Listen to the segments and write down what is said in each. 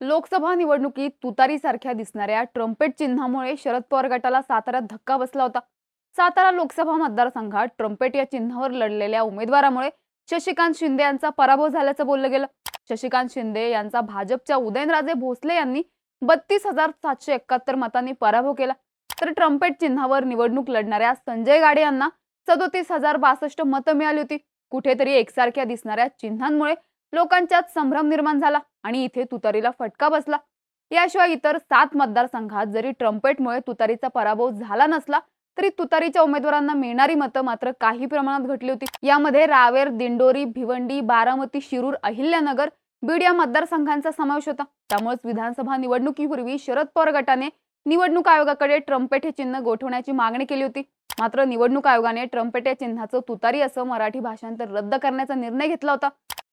लोकसभा निवडणुकीत तुतारीसारख्या दिसणाऱ्या ट्रम्पेट चिन्हामुळे शरद पवार गटाला साताऱ्यात धक्का बसला होता. सातारा लोकसभा मतदारसंघात ट्रम्पेट या चिन्हावर लढलेल्या उमेदवारामुळे शशिकांत शिंदे यांचा पराभव झाल्याचं बोललं गेलं. शशिकांत शिंदे यांचा भाजपच्या उदयनराजे भोसले यांनी बत्तीस हजार सातशे एकाहत्तर मतांनी पराभव केला. तर ट्रम्पेट चिन्हावर निवडणूक लढणाऱ्या संजय गाडे यांना सदोतीस हजार बासष्ट मतं मिळाली होती. कुठेतरी एकसारख्या दिसणाऱ्या चिन्हांमुळे लोकांच्यात संभ्रम निर्माण झाला. आणि इथे तुतारीला फटका बसला. याशिवाय इतर सात मतदारसंघात जरी ट्रम्पेटमुळे तुतारीचा पराभव झाला नसला तरी तुतारीच्या उमेदवारांना मिळणारी मतं मात्र काही प्रमाणात घटली होती. यामध्ये रावेर दिंडोरी भिवंडी बारामती शिरूर अहिल्यानगर बीड या मतदारसंघांचा समावेश होता. त्यामुळेच विधानसभा निवडणुकीपूर्वी शरद पवार गटाने निवडणूक आयोगाकडे ट्रम्पेट हे चिन्ह गोठवण्याची मागणी केली होती. मात्र निवडणूक आयोगाने ट्रम्पेट या चिन्हाचं तुतारी असं मराठी भाषांतर रद्द करण्याचा निर्णय घेतला होता.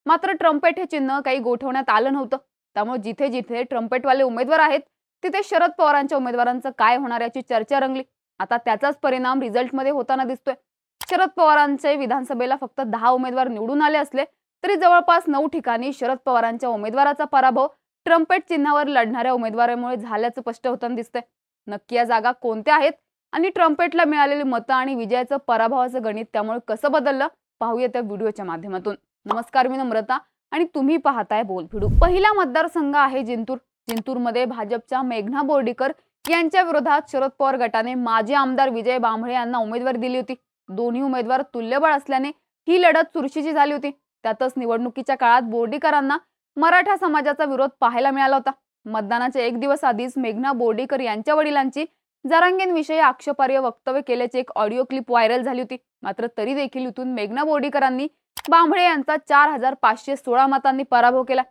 मात्र ट्रम्पेट हे चिन्ह काही गोठवण्यात आलं नव्हतं. त्यामुळे जिथे जिथे ट्रम्पेटवाले उमेदवार आहेत तिथे शरद पवारांच्या उमेदवारांचं काय होणार याची चर्चा रंगली. आता त्याचाच परिणाम रिझल्टमध्ये होताना दिसतोय. शरद पवारांचे विधानसभेला फक्त दहा उमेदवार निवडून आले असले तरी जवळपास नऊ ठिकाणी शरद पवारांच्या उमेदवाराचा पराभव ट्रम्पेट चिन्हावर लढणाऱ्या उमेदवारामुळे झाल्याचं स्पष्ट होताना दिसतंय. नक्की या जागा कोणत्या आहेत आणि ट्रम्पेटला मिळालेली मतं आणि विजयाचं पराभवाचं गणित त्यामुळे कसं बदललं पाहूया त्या व्हिडिओच्या माध्यमातून. नमस्कार मी नम्रता आणि तुम्ही पाहताय बोलफिडू पहिला मतदारसंघ आहे जिंतूर. जिंतूरमध्ये भाजपच्या मेघना बोर्डीकर यांच्या विरोधात शरद पवार गटाने माजी आमदार विजय बांबळे यांना उमेदवारी दिली होती. दोन्ही उमेदवार तुल्यबळ असल्याने ही लढत चुरशीची झाली होती. त्यातच निवडणुकीच्या काळात बोर्डीकरांना मराठा समाजाचा विरोध पाहायला मिळाला होता. मतदानाच्या एक दिवस आधीच मेघना बोर्डीकर यांच्या वडिलांची जरांगेंविषयी आक्षेपार्ह वक्तव्य केल्याची एक ऑडिओ क्लिप व्हायरल झाली होती. मात्र तरी देखील इथून मेघना बोर्डीकरांनी बांबळे यांचा चार हजार पाचशे सोळा मतांनी पराभव केला.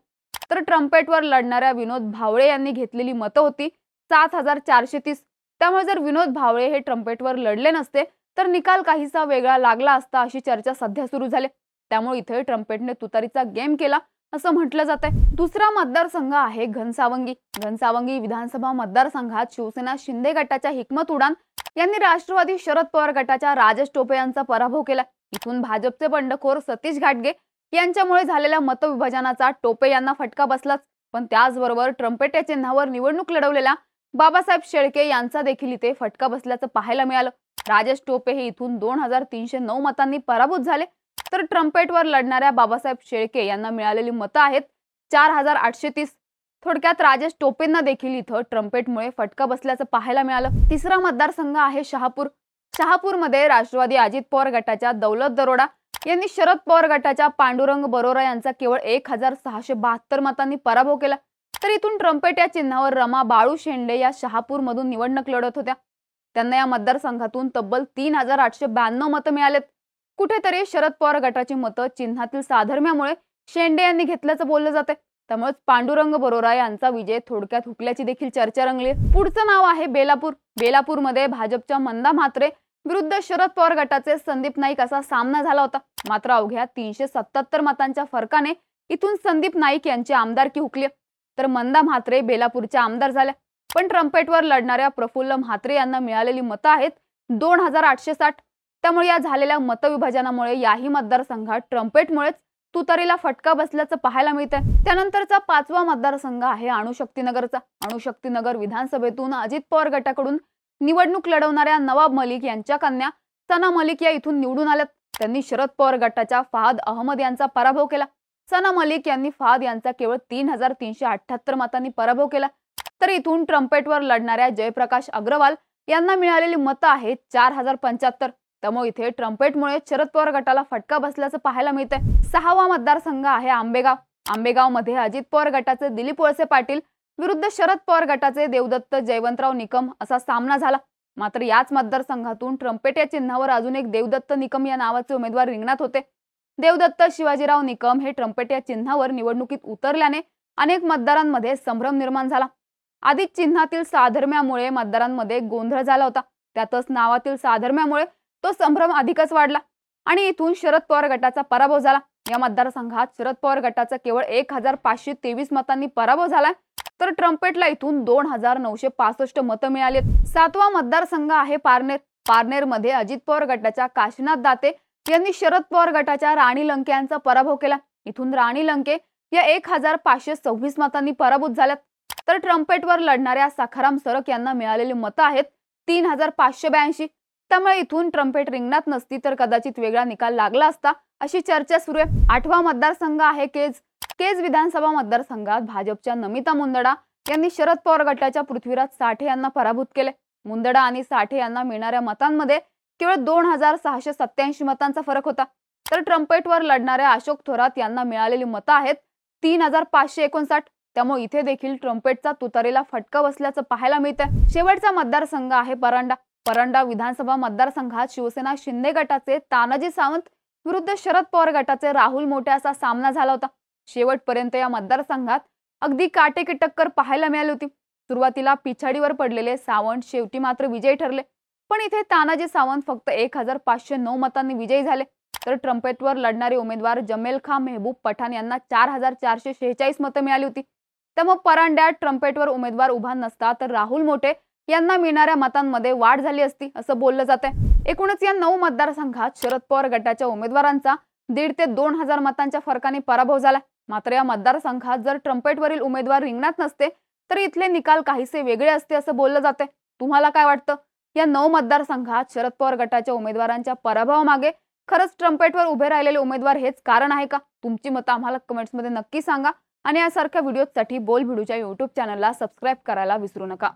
तर ट्रम्पेटवर लढणाऱ्या विनोद भावळे यांनी घेतलेली मतं होती सात हजार चारशे तीस. त्यामुळे जर विनोद भावळे हे ट्रम्पेटवर लढले नसते तर निकाल काहीसा वेगळा लागला असता अशी चर्चा सध्या सुरू झाली. त्यामुळे इथे ट्रम्पेटने तुतारीचा गेम केला. असं म्हटलं जात आहे दुसरा मतदारसंघ आहे घनसावंगी. घनसावंगी विधानसभा मतदारसंघात शिवसेना शिंदे गटाच्या हिकमत उडान यांनी राष्ट्रवादी शरद पवार गटाच्या राजेश टोपे यांचा पराभव केला. इथून भाजपचे बंडखोर सतीश घाटगे यांच्यामुळे झालेल्या मतविभाजनाचा टोपे यांना फटका बसलाच. पण त्याचबरोबर ट्रम्पेट या चिन्हावर निवडणूक लढवलेल्या बाबासाहेब शेळके यांचा देखील इथे फटका बसल्याचं पाहायला मिळालं. राजेश टोपे हे इथून दोन हजार तीनशे नऊ मतांनी पराभूत झाले. तर ट्रम्पेटवर लढणाऱ्या बाबासाहेब शेळके यांना मिळालेली मतं आहेत. चार हजार आठशे तीस थोडक्यात राजेश टोपेंना देखील इथं ट्रम्पेटमुळे फटका बसल्याचं पाहायला मिळालं. तिसरा मतदारसंघ आहे शहापूर. शहापूरमध्ये राष्ट्रवादी अजित पवार गटाच्या दौलत दरोडा यांनी शरद पवार गटाच्या पांडुरंग बरोरा यांचा केवळ एक हजार सहाशे बहात्तर मतांनी पराभव केला. तर इथून ट्रम्पेट या चिन्हावर रमा बाळू शेंडे या शहापूरमधून निवडणूक लढत होत्या. त्यांना या मतदारसंघातून तब्बल तीन हजार आठशे ब्याण्णव मतं मिळालेत. कुठेतरी शरद पवार गटाची मतं चिन्हातील साधर्म्यामुळे शेंडे यांनी घेतल्याचं बोललं जाते त्यामुळेच पांडुरंग बरोरा यांचा विजय थोडक्यात हुकल्याची देखील चर्चा रंगली पुढचं नाव आहे बेलापूर. बेलापूरमध्ये भाजपच्या मंदा म्हात्रे विरुद्ध शरद पवार गटाचे संदीप नाईक असा सामना झाला होता. मात्र अवघ्या तीनशे सत्याहत्तर मतांच्या फरकाने इथून संदीप नाईक यांची आमदारकी हुकली तर मंदा म्हात्रे बेलापूरच्या आमदार झाल्या पण ट्रम्पेटवर लढणाऱ्या प्रफुल्ल म्हात्रे यांना मिळालेली मतं आहेत दोन हजार आठशे साठ त्यामुळे या झालेल्या मतविभाजनामुळे याही मतदारसंघात ट्रम्पेटमुळेच तुतारीला फटका बसल्याचं पाहायला मिळतंय. त्यानंतरचा पाचवा मतदारसंघ आहे अणुशक्तीनगरचा अणुशक्तीनगर विधानसभेतून अजित पवार गटाकडून निवडणूक लढवणाऱ्या नवाब मलिक यांच्या कन्या सना मलिक या इथून निवडून आल्यात. त्यांनी शरद पवार गटाच्या फहाद अहमद यांचा पराभव केला. सना मलिक यांनी फहाद यांचा केवळ तीन हजार तीनशे अठ्याहत्तर मतांनी पराभव केला. तर इथून ट्रम्पेटवर लढणाऱ्या जयप्रकाश अग्रवाल यांना मिळालेली मतं आहेत चार हजार पंच्याहत्तर. त्यामुळे इथे ट्रम्पेटमुळे शरद पवार गटाला फटका बसल्याचं पाहायला मिळतंय. सहावा मतदारसंघ आहे आंबेगाव. आंबेगावमध्ये अजित पवार गटाचे दिलीप वळसे पाटील विरुद्ध शरद पवार गटाचे देवदत्त जयवंतराव निकम असा सामना झाला. मात्र याच मतदारसंघातून ट्रम्पेट या चिन्हावर अजून एक देवदत्त निकम या नावाचे उमेदवार रिंगणात होते. देवदत्त शिवाजीराव निकम हे ट्रम्पेट या चिन्हावर निवडणुकीत उतरल्याने अनेक मतदारांमध्ये संभ्रम निर्माण झाला. आधीच चिन्हातील साधर्म्यामुळे मतदारांमध्ये गोंधळ झाला होता. त्यातच नावातील साधर्म्यामुळे तो संभ्रम अधिकच वाढला. आणि इथून शरद पवार गटाचा पराभव झाला. या मतदारसंघात शरद पवार गटाचा केवळ एक हजार पाचशे तेवीस मतांनी पराभव झाला तर ट्रम्पेटला इथून दोन हजार नऊशे पासष्ट मतं मिळाली सातवा मतदारसंघ आहे पारनेर. पारनेरमध्ये अजित पवार गटाच्या काशीनाथ दाते यांनी शरद पवार गटाच्या राणी लंके यांचा पराभव केला. इथून राणी लंके या एक हजार पाचशे सव्वीस मतांनी पराभूत झाल्यात. तर ट्रम्पेटवर लढणाऱ्या सखाराम सरक यांना मिळालेली मतं आहेत तीन हजार पाचशे ब्याऐंशी. त्यामुळे इथून ट्रम्पेट रिंगणात नसती तर कदाचित वेगळा निकाल लागला असता अशी चर्चा सुरू आहे. आठवा मतदारसंघ आहे केज. केज विधानसभा मतदारसंघात भाजपच्या नमिता मुंदडा यांनी शरद पवार गटाच्या पृथ्वीराज साठे यांना पराभूत केले. मुंदडा आणि साठे यांना मिळणाऱ्या मतांमध्ये केवळ दोन हजार सहाशे सत्याऐंशी मतांचा फरक होता. तर ट्रम्पेटवर लढणाऱ्या अशोक थोरात यांना मिळालेली मतं आहेत तीन हजार पाचशे एकोणसाठ. त्यामुळे इथे देखील ट्रम्पेटचा तुतारीला फटका बसल्याचं पाहायला मिळतंय. शेवटचा मतदारसंघ आहे परांडा. परांडा विधानसभा मतदारसंघात शिवसेना शिंदे गटाचे तानाजी सावंत विरुद्ध शरद पवार गटाचे राहुल मोठे असा सामना झाला होता. शेवटपर्यंत या मतदारसंघात अगदी काटेकी टक्कर पाहायला मिळाली होती. सुरुवातीला पिछाडीवर पडलेले सावंत शेवटी मात्र विजयी ठरले. पण इथे तानाजी सावंत फक्त एक हजार पाचशे नऊ मतांनी विजयी झाले. तर ट्रम्पेटवर लढणारे उमेदवार जमेल खां मेहबूब पठाण यांना चार हजार चारशे शेहेचाळीस मतं मिळाली होती. त्यामुळे परांड्यात ट्रम्पेटवर उमेदवार उभा नसता तर राहुल मोठे यांना मिळणाऱ्या मतांमध्ये वाढ झाली असती असं बोललं जात आहे एकूणच या नऊ मतदारसंघात शरद पवार गटाच्या उमेदवारांचा दीड ते दोन हजार मतांच्या फरकाने पराभव झाला मात्र या मतदारसंघात जर ट्रम्पेटवरील उमेदवार रिंगणात नसते तर इथले निकाल काहीसे वेगळे असते असं बोललं जाते तुम्हाला काय वाटतं? या नऊ मतदारसंघात शरद पवार गटाच्या उमेदवारांच्या पराभवामागे खरंच ट्रम्पेटवर उभे राहिलेले उमेदवार हेच कारण आहे का? तुमची मतं आम्हाला कमेंट्समध्ये नक्की सांगा. आणि यासारख्या व्हिडिओसाठी बोल भिडूच्या युट्यूब चॅनलला सबस्क्राईब करायला विसरू नका.